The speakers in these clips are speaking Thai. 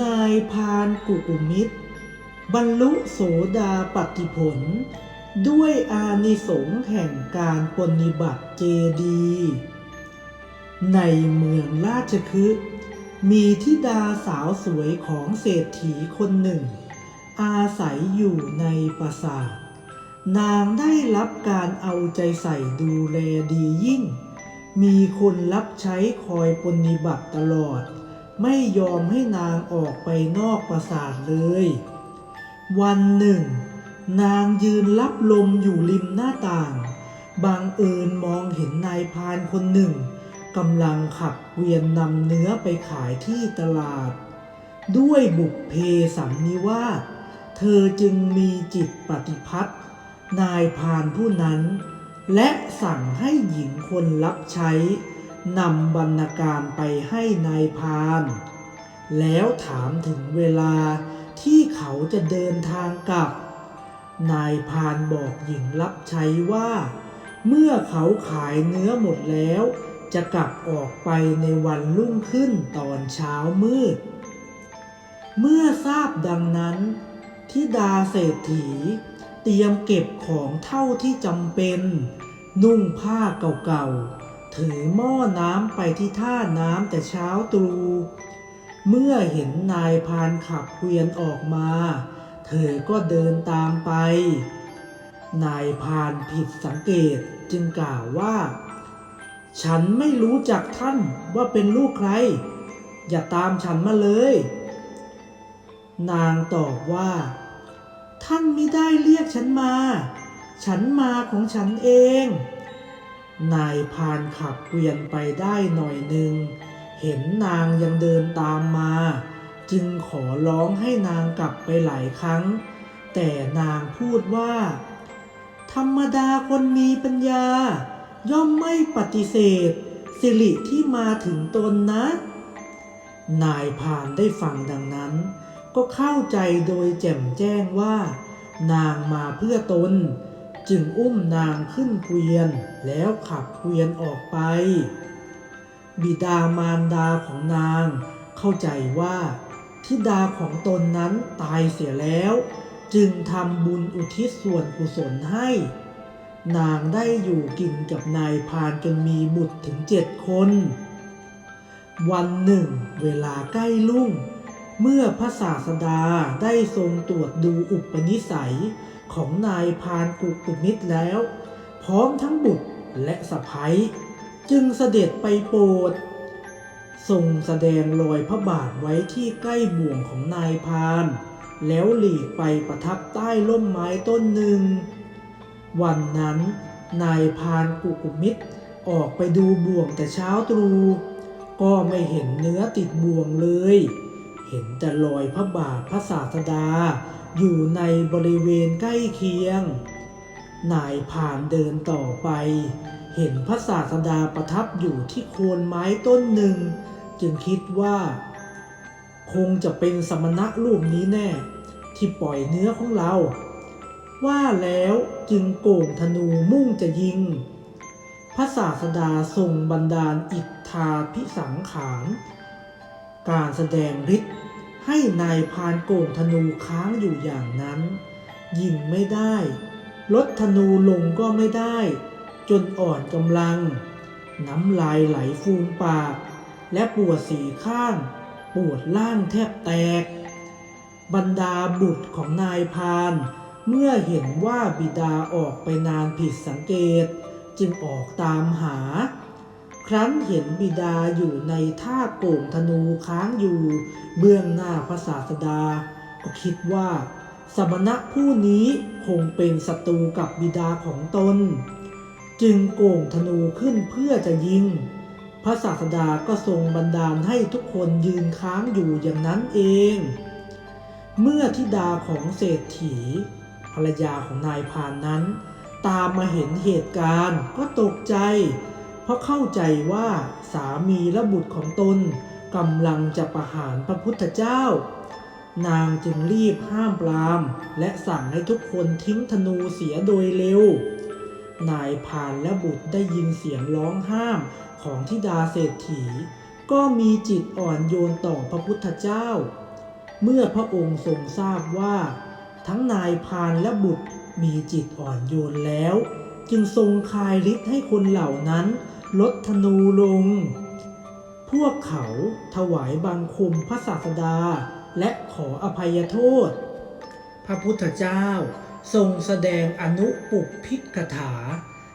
นายพานกุกุมิตร บรรลุโสดาปัตติผล ด้วยอานิสงส์แห่งการปฏิบัติเจดี ในเมืองราชคฤห์มีธิดาสาวสวยของเศรษฐีคนหนึ่ง อาศัยอยู่ในปราสาท นางได้รับการเอาใจใส่ดูแลดียิ่ง มีคนรับใช้คอยปฏิบัติตลอด ไม่ยอมให้นางออกไปนอกปราสาทเลย วันหนึ่ง นางยืนรับลมอยู่ริมหน้าต่างบังเอิญมองเห็นนายพานคนหนึ่งกำลังขับเวียนนำเนื้อไปขายที่ตลาด ด้วยบุพเพสันนิวาสเธอจึงมีจิตปฏิพัทธ์นายพานผู้นั้น และสั่งให้หญิงคนรับใช้ นำบรรณาการไปให้นายพาน แล้วถามถึงเวลาที่เขาจะเดินทางกลับ นายพานบอกหญิงรับใช้ว่า เมื่อเขาขายเนื้อหมดแล้ว จะกลับออกไปในวันรุ่งขึ้นตอนเช้ามืด เมื่อทราบดังนั้นทิดาเศรษฐี เตรียมเก็บของเท่าที่จำเป็น นุ่งผ้าเก่าๆ ถือหม้อน้ำไปที่ท่าน้ำแต่เช้าตรู่ เมื่อเห็นนายพานขับเกวียนออกมา เธอก็เดินตามไป นายพานผิดสังเกตจึงกล่าวว่า ฉันไม่รู้จักท่านว่าเป็นลูกใคร อย่าตามฉันมาเลย นางตอบว่า ท่านไม่ได้เรียกฉันมา ฉันมาของฉันเอง นายพานขับเกวียนไปได้หน่อยหนึ่ง เห็นนางยังเดินตามมา จึงขอร้องให้นางกลับไปหลายครั้ง แต่นางพูดว่า ธรรมดาคนมีปัญญา ย่อมไม่ปฏิเสธ สิริที่มาถึงตนนะ นายพานได้ฟังดังนั้น ก็เข้าใจโดยแจ่มแจ้งว่า นางมาเพื่อตน จึงอุ้มนางขึ้นเกวียนแล้วขับเกวียนออกไป บิดามารดาของนางเข้าใจว่าทิดาของตนนั้นตายเสียแล้ว จึงทำบุญอุทิศส่วนกุศลให้ นางได้อยู่กินกับนายพานจนมีบุตรถึงเจ็ดคน วันหนึ่ง เวลาใกล้รุ่ง เมื่อพระศาสดาได้ทรงตรวจดูอุปนิสัย ของนายพานกุกุมิตรแล้ว พร้อมทั้งบุตรและสะพ้ยจึงเสด็จไปโปรดทรงแสดงรอยพระบาทไว้ที่ใกล้บ่วงของนายพาน แล้วหลีกไปประทับใต้ร่มไม้ต้นหนึ่ง วันนั้น นายพานกุกุมิตรออกไปดูบ่วงแต่เช้าตรู่ก็ไม่เห็นเนื้อติดบ่วงเลย เห็นแต่รอยพระบาทพระศาสดา อยู่ในบริเวณใกล้เคียง นายพรานเดินต่อไป เห็นพระศาสดาประทับอยู่ที่โคนไม้ต้นหนึ่ง จึงคิดว่า คงจะเป็นสมณะรูปนี้แน่ ที่ปล่อยเนื้อของเรา ว่าแล้วจึงโก่งธนูมุ่งจะยิง พระศาสดาทรงบันดาลอิทธาพิสังขาร การแสดงฤทธิ์ ให้นายพานโก่งธนูค้างอยู่อย่างนั้น ยิงไม่ได้ ลดธนูลงก็ไม่ได้ จนอ่อนกำลัง น้ำลายไหลฟูมปาก และปวดสีข้าง ปวดล่างแทบแตก บรรดาบุตรของนายพาน เมื่อเห็นว่าบิดาออกไปนานผิดสังเกต จึงออกตามหา ครั้นเห็นบิดาอยู่ในท่าโก่งธนูค้างอยู่ เบื้องหน้าพระศาสดา ก็คิดว่า สมณะผู้นี้คงเป็นศัตรูกับบิดาของตน จึงโก่งธนูขึ้นเพื่อจะยิง พระศาสดาก็ทรงบันดาลให้ทุกคนยืนค้างอยู่อย่างนั้นเอง เมื่อธิดาของเศรษฐีภรรยาของนายพานนั้น ตามมาเห็นเหตุการณ์ก็ตกใจ เพราะเข้าใจว่าสามีและบุตรของตนกำลังจะประหารพระพุทธเจ้า นางจึงรีบห้ามปราม และสั่งให้ทุกคนทิ้งธนูเสียโดยเร็ว นายพานและบุตรได้ยินเสียงร้องห้ามของธิดาเศรษฐี ก็มีจิตอ่อนโยนต่อพระพุทธเจ้า เมื่อพระองค์ทรงทราบว่า ทั้งนายพานและบุตรมีจิตอ่อนโยนแล้ว จึงทรงคายฤทธิ์ให้คนเหล่านั้น ลดธนูลง พวกเขาถวายบังคมพระศาสดาและขออภัยโทษ พระพุทธเจ้าทรงแสดงอนุปุกพิกถา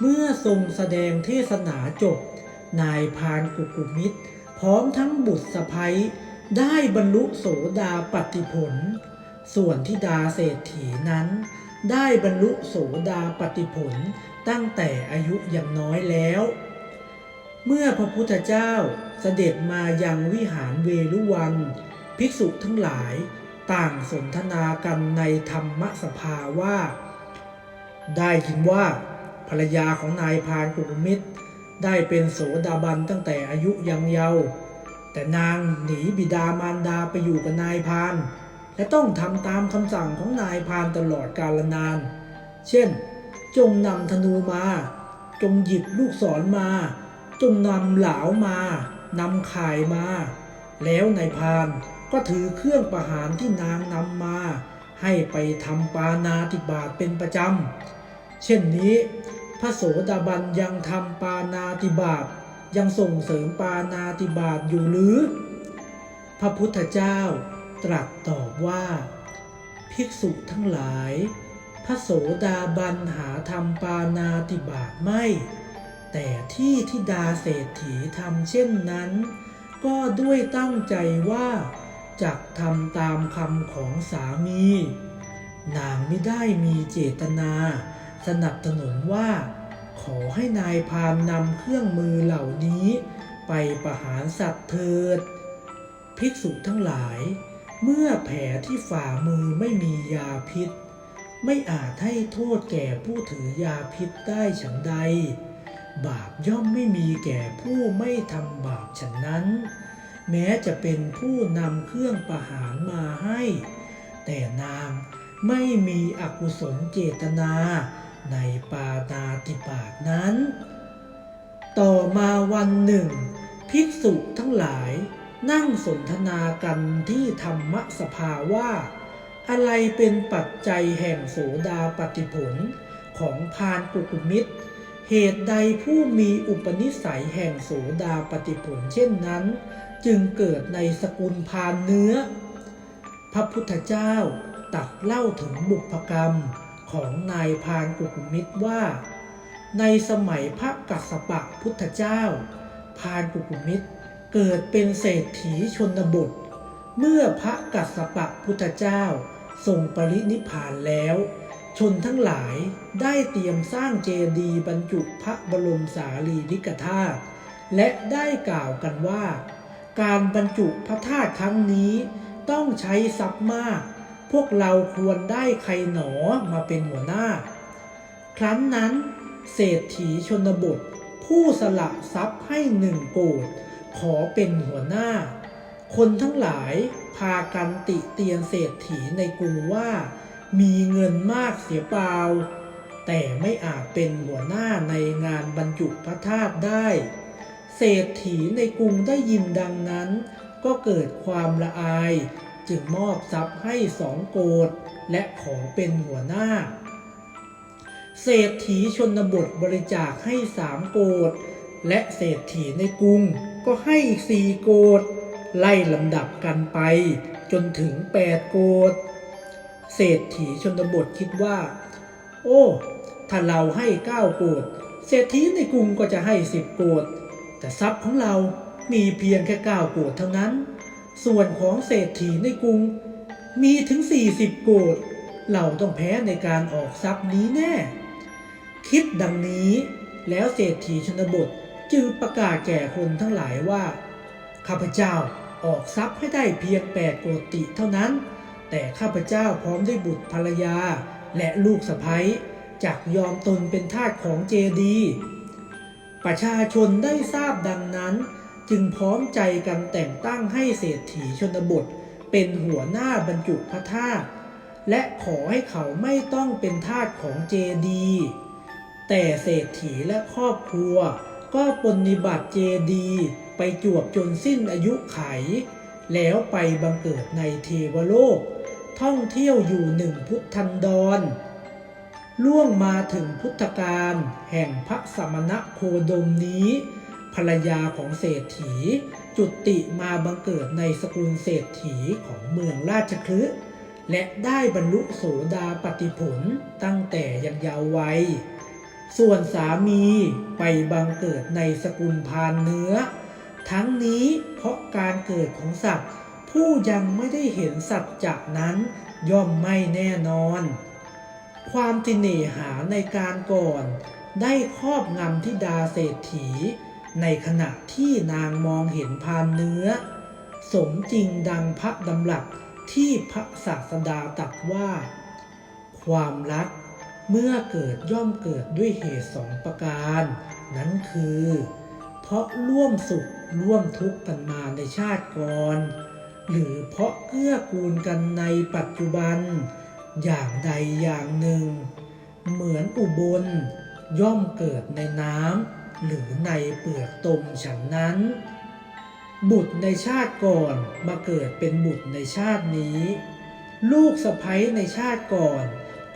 เมื่อทรงแสดงเทศนาจบ นายพานกุกุมิตร พร้อมทั้งบุตรสะพ้ยได้บรรลุโสดาปติผล ส่วนที่ดาเศรษฐีนั้น ได้บรรลุโสดาปติผลตั้งแต่อายุยังน้อยแล้ว เมื่อพระพุทธเจ้าเสด็จมายังวิหารเวรุวัน ภิกษุทั้งหลายต่างสนทนากันในธรรมสภาว่า ได้ยินว่าภรรยาของนายพานกุกุมิตร ได้เป็นโสดาบันตั้งแต่อายุยังเยาว์แต่นางหนีบิดามารดาไปอยู่กับนายพาน และต้องทำตามคำสั่งของนายพานตลอดกาลนาน เช่น จงนำธนูมา จงหยิบลูกศรมา จงนำเหลามา นำข่ายมา แล้วนายพานก็ถือเครื่องประหารที่นางนำมา ให้ไปทำปานาติบาตเป็นประจำ เช่นนี้ พระโสดาบันยังทำปานาติบาตยังส่งเสริมปานาติบาตอยู่หรือ พระพุทธเจ้าตรัสตอบว่า ภิกษุทั้งหลาย พระโสดาบันหาทำปานาติบาตไม่ แต่ที่ทิดาเศรษฐีทำเช่นนั้น ก็ด้วยตั้งใจว่าจักทำตามคำของสามี นางไม่ได้มีเจตนา สนับสนุนว่า ขอให้นายพานนำเครื่องมือเหล่านี้ ไปประหารสัตว์เถิด ภิกษุทั้งหลาย เมื่อแผลที่ฝ่ามือไม่มียาพิษ ไม่อาจให้โทษแก่ผู้ถือยาพิษได้ฉันใด บาปย่อมไม่มีแก่ผู้ไม่ทำบาปฉันนั้น แม้จะเป็นผู้นำเครื่องประหารมาให้ แต่นางไม่มีอกุศลเจตนาในปานาติบาตนั้น ต่อมาวันหนึ่ง ภิกษุทั้งหลายนั่งสนทนากันที่ธรรมสภาว่า อะไรเป็นปัจจัยแห่งโสดาปฏิผลของพานกุกุมิตร เหตุใดผู้มีอุปนิสัยแห่งโสดาปฏิผลเช่นนั้น จึงเกิดในสกุลพานเนื้อ พระพุทธเจ้าตรัดเล่าถึงบุพกรรมของนายพานกุกุมิตรว่า ในสมัยพระกัสสปะพุทธเจ้า พานกุกุมิตรเกิดเป็นเศรษฐีชนบท เมื่อพระกัสสปะพุทธเจ้าทรงปรินิพพานแล้ว ชนทั้งหลายได้เตรียมสร้างเจดีย์บรรจุพระบรมสารีริกธาตุและได้กล่าวกันว่า การบรรจุพระธาตุครั้งนี้ต้องใช้ทรัพย์มาก พวกเราควรได้ใครหนอมาเป็นหัวหน้า ครั้นนั้น เศรษฐีชนบท ผู้สละทรัพย์ให้หนึ่งโกดขอเป็นหัวหน้า คนทั้งหลายพากันติเตียนเศรษฐีในกรุงว่า มีเงินมากเสียเปล่า แต่ไม่อาจเป็นหัวหน้าในงานบรรจุพระธาตุได้ เศรษฐีในกรุงได้ยินดังนั้น ก็เกิดความละอาย จึงมอบทรัพย์ให้สองโกดและขอเป็นหัวหน้า เศรษฐีชนบทบริจาคให้สามโกดและเศรษฐีในกรุงก็ให้อีกสี่โกดไล่ลำดับกันไป จนถึงแปดโกด เศรษฐีชนบทคิดว่า โอ้ ถ้าเราให้เก้าโกดเศรษฐีในกรุงก็จะให้สิบโกดแต่ทรัพย์ของเรามีเพียงแค่เก้าโกดเท่านั้น ส่วนของเศรษฐีในกรุง มีถึงสี่สิบโกดเราต้องแพ้ในการออกทรัพย์นี้แน่ คิดดังนี้แล้วเศรษฐีชนบทจึงประกาศแก่คนทั้งหลายว่า ข้าพเจ้าออกทรัพย์ให้ได้เพียงแปดโกติเท่านั้น แต่ข้าพเจ้าพร้อมด้วยบุตรภรรยา และลูกสะใภ้จักยอมตนเป็นทาสของเจดี ประชาชนได้ทราบดังนั้น จึงพร้อมใจกันแต่งตั้งให้เศรษฐีชนบท เป็นหัวหน้าบรรจุพระธาตุและขอให้เขาไม่ต้องเป็นทาสของเจดี แต่เศรษฐีและครอบครัว ก็ปฏิบัติเจดีไปจวบจนสิ้นอายุไข แล้วไปบังเกิดในเทวโลก ท่องเที่ยวอยู่หนึ่งพุทธันดร ล่วงมาถึงพุทธกาลแห่งพระสมณะโคดมนี้ ภรรยาของเศรษฐี จุติมาบังเกิดในสกุลเศรษฐีของเมืองราชคฤห์และได้บรรลุโสดาปติผลตั้งแต่ยังเยาว์วัย ส่วนสามีไปบังเกิดในสกุลพานเนื้อ ทั้งนี้เพราะการเกิดของสัตว์ ผู้ยังไม่ได้เห็นสัจจะนั้นย่อมไม่แน่นอน ความติเนหาในการก่อน ได้ครอบงำทิดาเศรษฐี ในขณะที่นางมองเห็นพานเนื้อ สมจริงดังพระดำรัสที่พระศาสดาตรัสว่า ความรักเมื่อเกิดย่อมเกิดด้วยเหตุสองประการ นั้นคือ เพราะร่วมสุขร่วมทุกข์กันมาในชาติก่อน หรือเพราะเกื้อกูลกันในปัจจุบัน อย่างใดอย่างหนึ่ง เหมือนอุบล ย่อมเกิดในน้ำหรือในเปลือกตมฉันนั้น บุตรในชาติก่อนมาเกิดเป็นบุตรในชาตินี้ ลูกสะใภ้ในชาติก่อน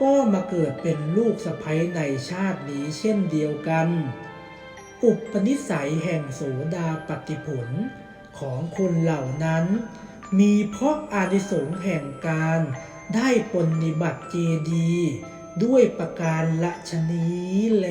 ก็มาเกิดเป็นลูกสะใภ้ในชาตินี้เช่นเดียวกัน อุปนิสัยแห่งโสดาปฏิผลของคนเหล่านั้น มีเพราะอานิสงส์แห่งการได้ปฏิบัติเจดี ด้วยประการละชนีแล